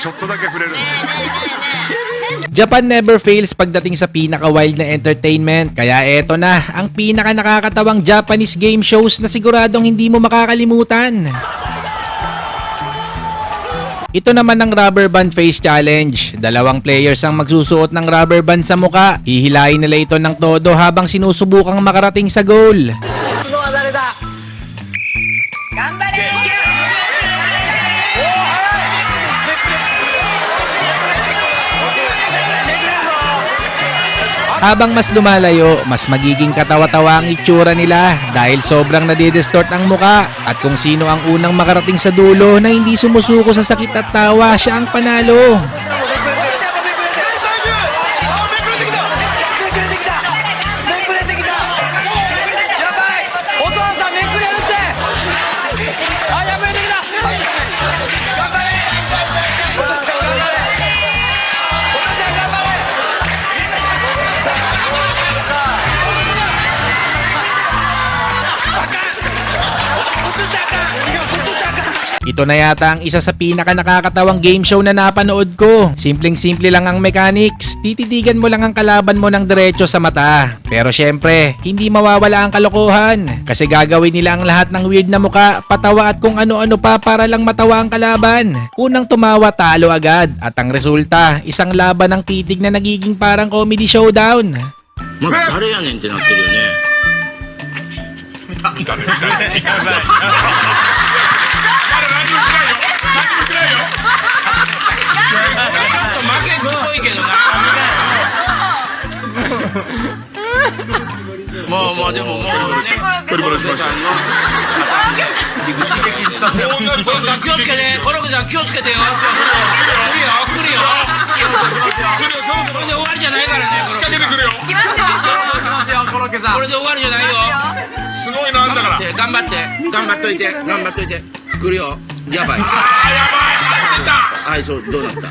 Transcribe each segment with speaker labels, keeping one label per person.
Speaker 1: ちょっとだけ触れる
Speaker 2: Japan never fails pagdating sa pinaka-wild na entertainment. Kaya eto na, ang pinaka nakakatawang Japanese game shows na siguradong hindi mo makakalimutan. Ito naman ang rubber band face challenge. Dalawang players ang magsusuot ng rubber band sa muka. Hihilahin nila ito ng todo habang sinusubukang makarating sa goal. Habang mas lumalayo, mas magiging katawa-tawa ang itsura nila dahil sobrang nadidistort ang muka at kung sino ang unang makarating sa dulo na hindi sumusuko sa sakit at tawa, siya ang panalo. Ito na yata ang isa sa pinaka nakakatawang game show na napanood ko. Simpleng-simple lang ang mechanics. Tititigan mo lang ang kalaban mo ng diretso sa mata. Pero syempre, hindi mawawala ang kalokohan. Kasi gagawin nila ang lahat ng weird na muka, patawa at kung ano-ano pa para lang matawa ang kalaban. Unang tumawa talo agad. At ang resulta, isang laban ng titig na nagiging parang comedy showdown.
Speaker 3: まず誰やねんってなってるよね。 まあまあでももうね、コロケさんのまた陸刺激したせ。コロケさん気をつけて、コロケさん気をつけてよ。来るよ、来るよ。これで終わりじゃないからね。仕掛けてくるよ。来ますよ、コロケさん。これで終わりじゃないよ。
Speaker 1: すごいのあんだから
Speaker 3: 頑張って頑張っといて頑張っといて来るよやばい
Speaker 1: あーやばい入ってた
Speaker 3: はいそうどうなった？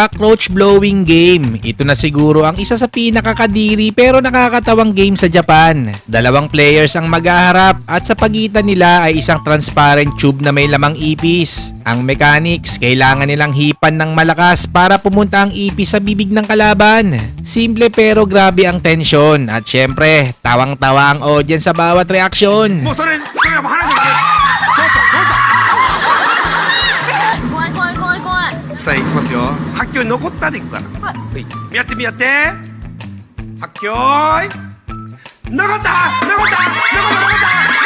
Speaker 2: Cockroach Blowing Game. Ito na siguro ang isa sa pinakakadiri pero nakakatawang game sa Japan. Dalawang players ang maghaharap at sa pagitan nila ay isang transparent tube na may lamang ipis. Ang mechanics, kailangan nilang hipan ng malakas para pumunta ang ipis sa bibig ng kalaban. Simple pero grabe ang tensyon at syempre, tawang-tawa ang audience sa bawat reaksyon.
Speaker 1: も
Speaker 4: さんいきますよ。発狂残ったでいくから、はい。見、やって見やって。発狂。残った！残った！残った！残った！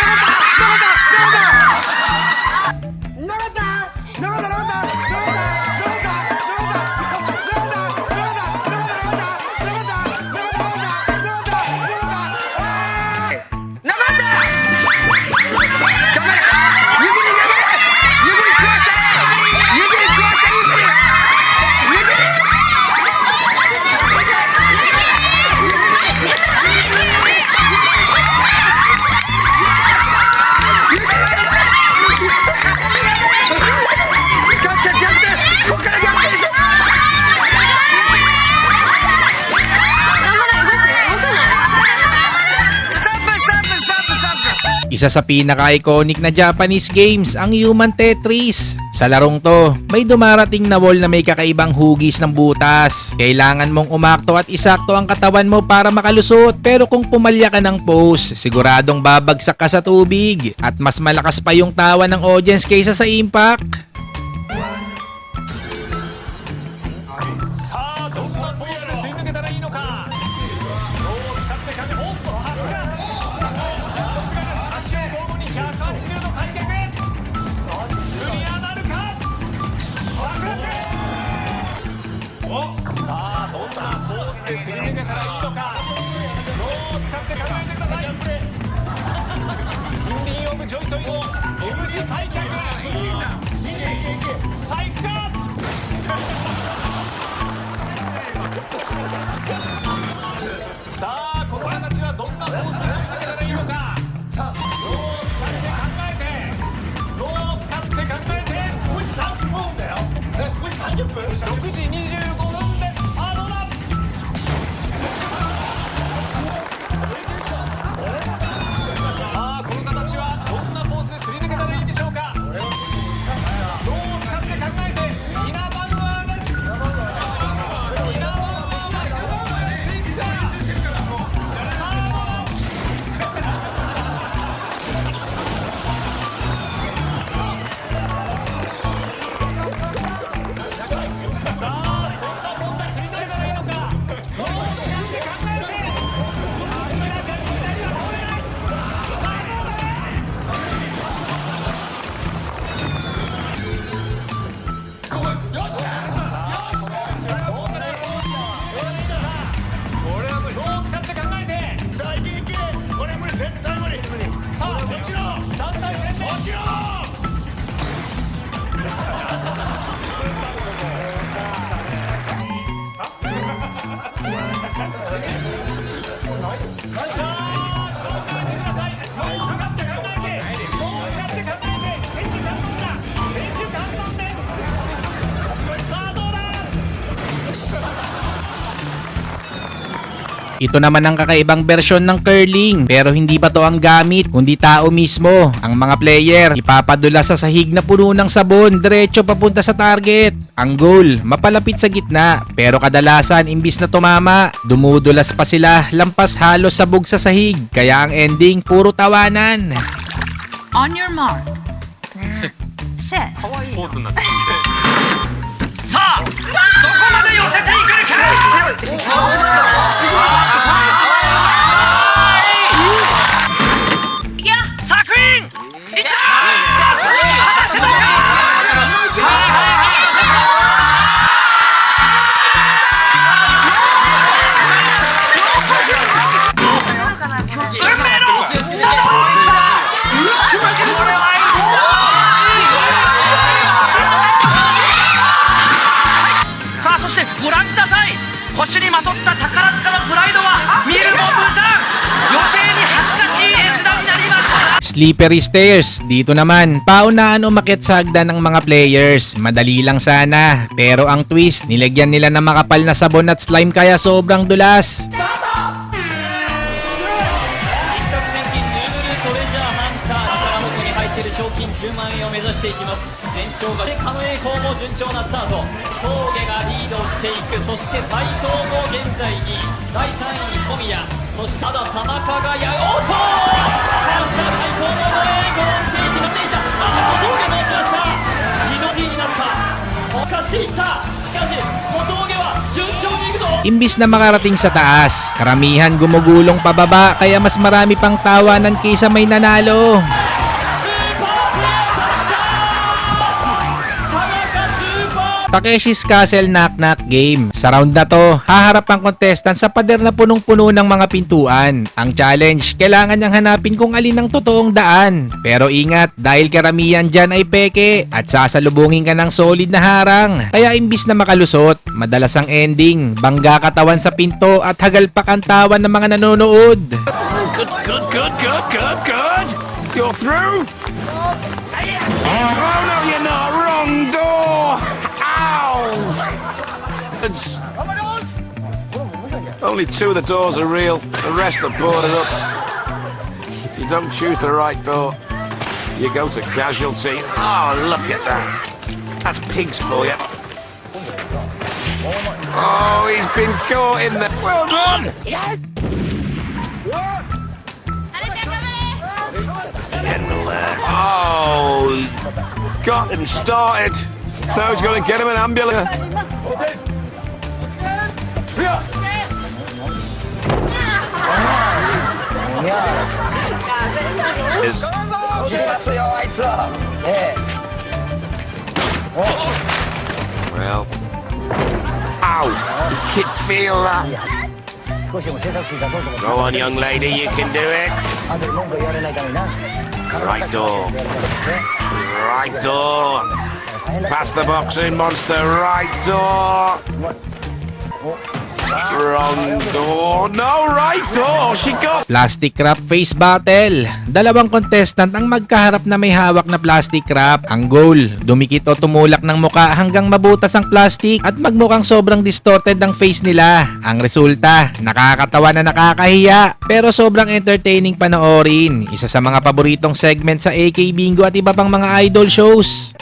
Speaker 2: Isa sa pinaka-iconic na Japanese games ang Human Tetris. Sa larong to, may dumarating na wall na may kakaibang hugis ng butas. Kailangan mong umakto at isakto ang katawan mo para makalusot. Pero kung pumalya ka ng pose, siguradong babagsak ka sa tubig. At mas malakas pa yung tawa ng audience kaysa sa impact.
Speaker 5: ってすり抜けたらいいのか脳を使って考えてくださいインンオブジョイトイの M 字大会さあたちはどんなポーズでたらいいのか使って考えて6時25
Speaker 2: Ito naman ang kakaibang bersyon ng curling pero hindi pa to ang gamit kundi tao mismo. Ang mga player ipapadula sa sahig na puno ng sabon diretso papunta sa target. Ang goal, mapalapit sa gitna pero kadalasan imbis na tumama, dumudulas pa sila lampas halos sabog sa sahig kaya ang ending puro tawanan.
Speaker 6: On your mark. Set.
Speaker 1: スポーツになってきて
Speaker 5: さあどこまで寄せていく 야, 사크 링! 이 따!
Speaker 2: Slippery stairs. Dito naman, paunaan umakyat sa hagdan ng mga players. Madali lang sana. Pero ang twist, nilagyan nila ng makapal na sabon at slime kaya sobrang dulas.
Speaker 5: 一
Speaker 2: Imbis na makarating sa taas, karamihan gumugulong pababa kaya mas marami pang tawanan kaysa may nanalo. Takeshi's Castle Knock Knock Game. Sa round na to, haharap ang contestant sa pader na punong-puno ng mga pintuan. Ang challenge, kailangan niyang hanapin kung alin ang totoong daan. Pero ingat, dahil karamihan dyan ay peke at sasalubungin ka ng solid na harang. Kaya imbis na makalusot, madalas ang ending, bangga katawan sa pinto at hagalpak ang tawan ng mga nanonood.
Speaker 4: Good, good, good, good, good, good. You're through. Oh, no, you're not. Wrong door. It's- Only two of the doors are real. The rest are boarded up. If you don't choose the right door, you go to casualty. Oh, look at that. That's pigs for you. Oh, he's been caught in the. Well done. Oh, got him started. Now he's going to get him an ambulance. Well, ow! You can feel that. Go on, young lady, you can do it. Right door. Right door. Past the boxing monster. Right door. Wrong door. No, right door. She got.
Speaker 2: Plastic wrap face battle. Dalawang contestant ang magkaharap na may hawak na plastic wrap. Ang goal, dumikit o tumulak ng muka hanggang mabutas ang plastic at magmukhang sobrang distorted ang face nila. Ang resulta, nakakatawa na nakakahiya pero sobrang entertaining panoorin. Isa sa mga paboritong segment sa AK Bingo at iba pang mga idol shows.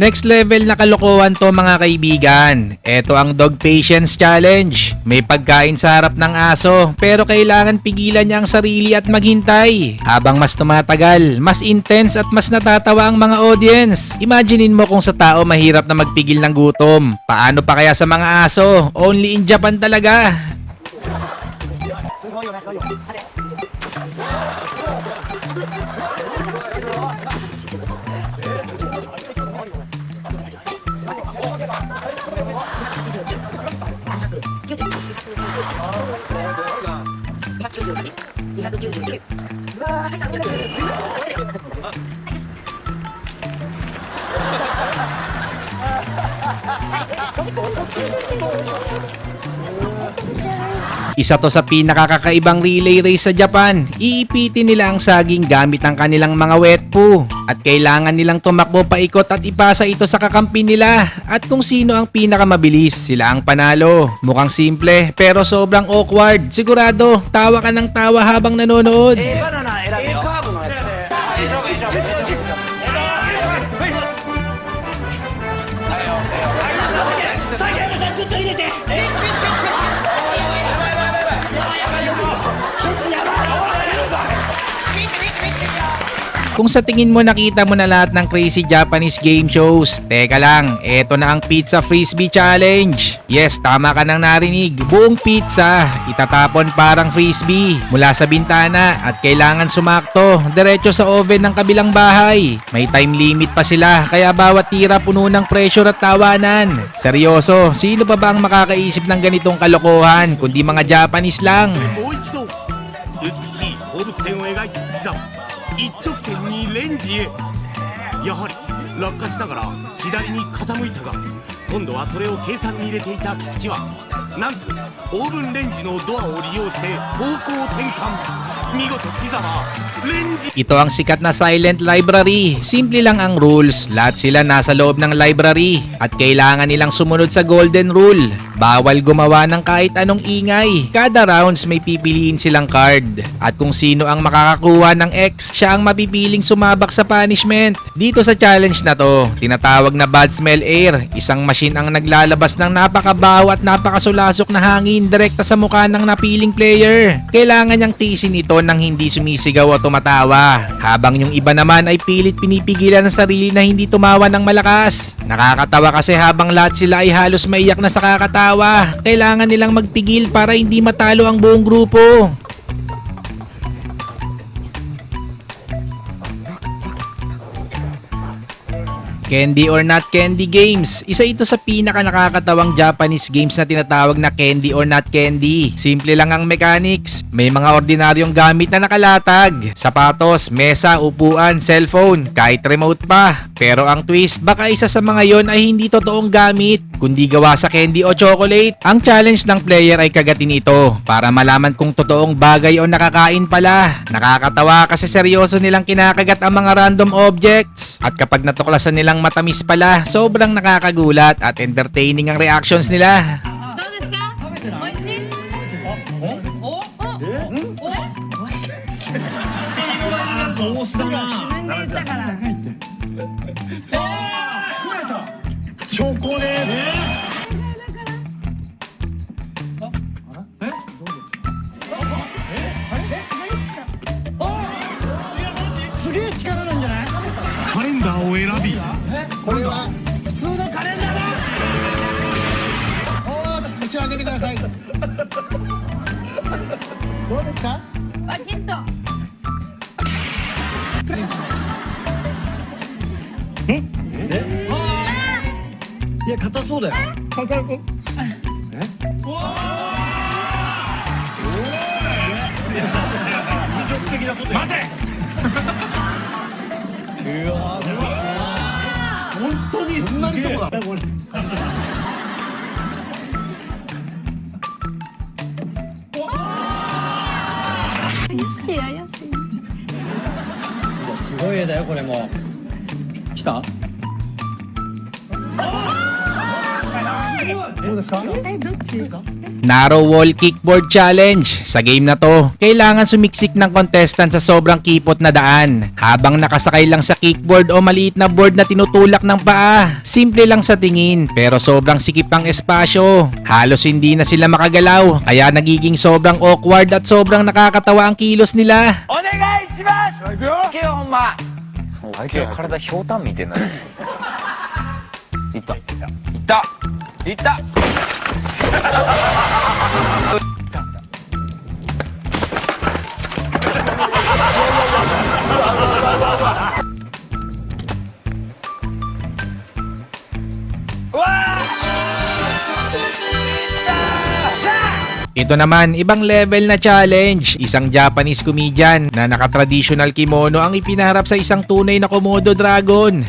Speaker 2: Next level na kalokohan to mga kaibigan. Ito ang Dog Patience Challenge. May pagkain sa harap ng aso pero kailangan pigilan niya ang sarili at maghintay. Habang mas tumatagal, mas intense at mas natatawa ang mga audience. Imaginein mo kung sa tao mahirap na magpigil ng gutom. Paano pa kaya sa mga aso? Only in Japan talaga. 지 네가 또 키우는 길 누가 항상 이렇게 알겠습니다 저기 또 저기 또 Isa to sa pinakakakaibang relay race sa Japan. Iipitin nila ang saging gamit ang kanilang mga wet poo. At kailangan nilang tumakbo paikot at ipasa ito sa kakampi nila. At kung sino ang pinakamabilis, sila ang panalo. Mukhang simple pero sobrang awkward. Sigurado, tawa ka ng tawa habang nanonood. Kung sa tingin mo nakita mo na lahat ng crazy Japanese game shows, teka lang, eto na ang Pizza Frisbee Challenge. Yes, tama ka nang narinig. Buong pizza, itatapon parang frisbee mula sa bintana at kailangan sumakto diretso sa oven ng kabilang bahay. May time limit pa sila kaya bawat tira puno ng pressure at tawanan. Seryoso, sino pa ba ang makakaisip ng ganitong kalokohan kundi mga Japanese lang?
Speaker 7: もう一度美しい放物線を描いていざ一直 線にレンジへやはり落下しながら左に傾いたが今度はそれを計算に入れていた菊池はなんとオーブンレンジのドアを利用して方向転換見事ピザはレンジ
Speaker 2: Ito ang sikat na silent library. Simple lang ang rules. Lahat sila nasa loob ng library. At kailangan nilang sumunod sa golden rule. Bawal gumawa ng kahit anong ingay. Kada rounds may pipiliin silang card. At kung sino ang makakakuha ng X, siya ang mapipiling sumabak sa punishment. Dito sa challenge na to, tinatawag na bad smell air. Isang machine ang naglalabas ng napakabaho at napakasulasok na hangin direkta sa mukha ng napiling player. Kailangan niyang tisin ito nang hindi sumisigaw o tumatawa. Habang yung iba naman ay pilit pinipigilan ng sarili na hindi tumawa ng malakas. Nakakatawa kasi habang lahat sila ay halos maiyak na sa kakatawa. Kailangan nilang magpigil para hindi matalo ang buong grupo. Candy or Not Candy Games. Isa ito sa pinaka nakakatawang Japanese games na tinatawag na Candy or Not Candy. Simple lang ang mechanics. May mga ordinaryong gamit na nakalatag. Sapatos, mesa, upuan, cellphone, kahit remote pa. Pero ang twist, baka isa sa mga yon ay hindi totoong gamit, kundi gawa sa candy o chocolate. Ang challenge ng player ay kagatin ito para malaman kung totoong bagay o nakakain pala. Nakakatawa kasi seryoso nilang kinakagat ang mga random objects. At kapag natuklasan nilang matamis pala, sobrang nakakagulat at entertaining ang reactions nila.
Speaker 8: い怪しい
Speaker 9: すごい絵だよこれも来た
Speaker 2: Narrow Wall Kickboard Challenge. Sa game na to, kailangan sumiksik ng contestant sa sobrang kipot na daan habang nakasakay lang sa kickboard o maliit na board na tinutulak ng paa. Simple lang sa tingin pero sobrang sikip ang espasyo. Halos hindi na sila makagalaw kaya nagiging sobrang awkward at sobrang nakakatawa ang kilos nila.
Speaker 5: お願いします
Speaker 1: いくよ
Speaker 5: けよほんま
Speaker 10: あいつら体ひょうたんみてえないった
Speaker 5: Dita! Dita!
Speaker 2: Ito naman, ibang level na challenge. Isang Japanese comedian na nakatraditional kimono ang ipinarap sa isang tunay na Komodo dragon.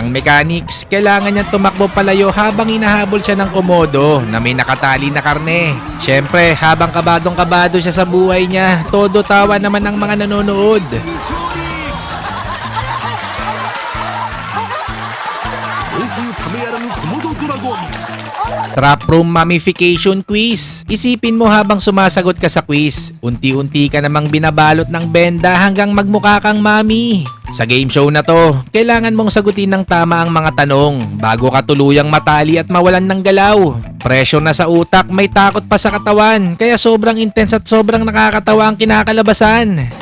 Speaker 2: Ang mechanics, kailangan niyang tumakbo palayo habang inahabol siya ng komodo na may nakatali na karne. Siyempre, habang kabadong kabado siya sa buhay niya, todo tawa naman ang mga nanonood. Trap Room Mummification Quiz. Isipin mo habang sumasagot ka sa quiz, unti-unti ka namang binabalot ng benda hanggang magmukha kang mami. Sa game show na to, kailangan mong sagutin ng tama ang mga tanong bago ka tuluyang matali at mawalan ng galaw. Presyo na sa utak, may takot pa sa katawan, kaya sobrang intense at sobrang nakakatawa ang kinakalabasan.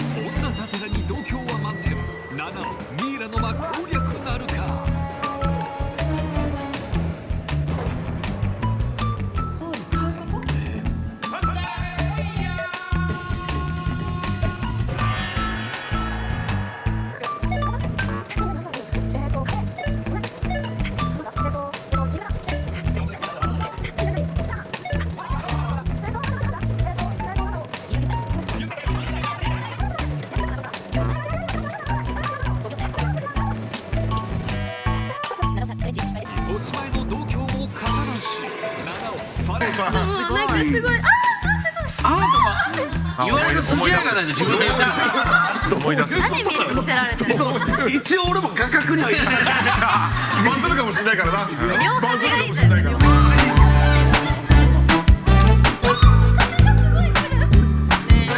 Speaker 7: ファレ
Speaker 8: もうなんかすごいあ
Speaker 3: 言われる筋合いがないで自分で言った
Speaker 1: 思い出す
Speaker 8: 何見見せられてる
Speaker 3: 一応俺も画角には入れて
Speaker 1: バズるかもしれないからな
Speaker 8: 両
Speaker 1: バズるか
Speaker 8: 端がいい
Speaker 1: もしれないから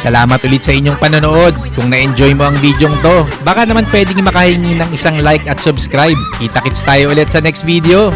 Speaker 2: Salamat ulit sa inyong panonood. Kung na-enjoy mo ang videong to, baka naman pwedeng makahingi ng isang like at subscribe. Kita-kits tayo ulit sa next video.